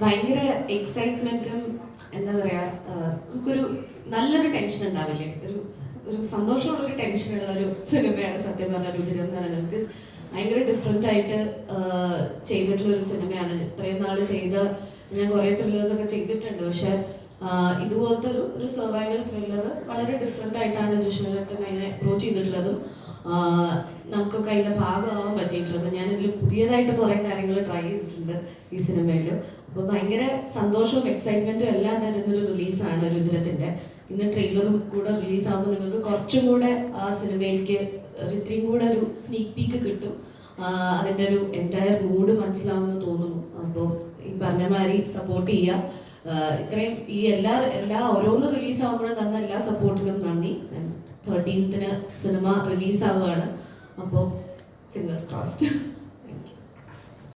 ഭയങ്കര എക്സൈറ്റ്മെന്റും എന്താ പറയാ നമുക്കൊരു നല്ലൊരു ടെൻഷൻ ഉണ്ടാവില്ലേ? ഒരു ഒരു സന്തോഷമുള്ള ഒരു ടെൻഷനുള്ള ഒരു സിനിമയാണ് സത്യം പറഞ്ഞ രുചിരം എന്ന് പറയുന്നത്. ബിക്കോസ് ഭയങ്കര ഡിഫറെന്റ് ആയിട്ട് ചെയ്തിട്ടുള്ള ഒരു സിനിമയാണ്. ഇത്രയും നാൾ ചെയ്ത ഞാൻ കുറേ ത്രില്ലേഴ്സ് ഒക്കെ ചെയ്തിട്ടുണ്ട്. പക്ഷെ ഇതുപോലത്തെ ഒരു ഒരു സർവൈവൽ ത്രില്ലർ വളരെ ഡിഫറെന്റ് ആയിട്ടാണ് ജിഷ്ണുചേട്ടൻ അതിനെ അപ്രോച്ച് ചെയ്തിട്ടുള്ളതും. നമുക്കൊക്കെ അതിന്റെ ഭാഗമാകാൻ ഞാനിതിൽ പുതിയതായിട്ട് കുറേ കാര്യങ്ങൾ ട്രൈ ചെയ്തിട്ടുണ്ട് ഈ സിനിമയിൽ അപ്പോൾ ഭയങ്കര സന്തോഷവും എക്സൈറ്റ്മെന്റും എല്ലാം തരുന്നൊരു റിലീസാണ് രുദ്രത്തിന്റെ ഇന്ന് ട്രെയിലറും കൂടെ റിലീസ് റിലീസാകുമ്പോൾ നിങ്ങൾക്ക് കുറച്ചും കൂടെ ആ സിനിമയിലേക്ക് ഇത്രയും കൂടെ ഒരു സ്നീക്ക് പീക്ക് കിട്ടും. അതിന്റെ ഒരു എന്റയർ മൂഡ് മനസ്സിലാവുമെന്ന് തോന്നുന്നു. അപ്പോൾ ഈ പറഞ്ഞ മാതിരി സപ്പോർട്ട് ചെയ്യുക ഇത്രയും ഈ എല്ലാ എല്ലാ ഓരോന്ന് റിലീസ് ആകുമ്പോഴും തന്ന എല്ലാ സപ്പോർട്ടിനും നന്ദി. തേർട്ടീൻത്തിന് സിനിമ റിലീസ് ആവുകയാണ്. അപ്പോൾ ഫിംഗേഴ്സ് ക്രോസ്ഡ്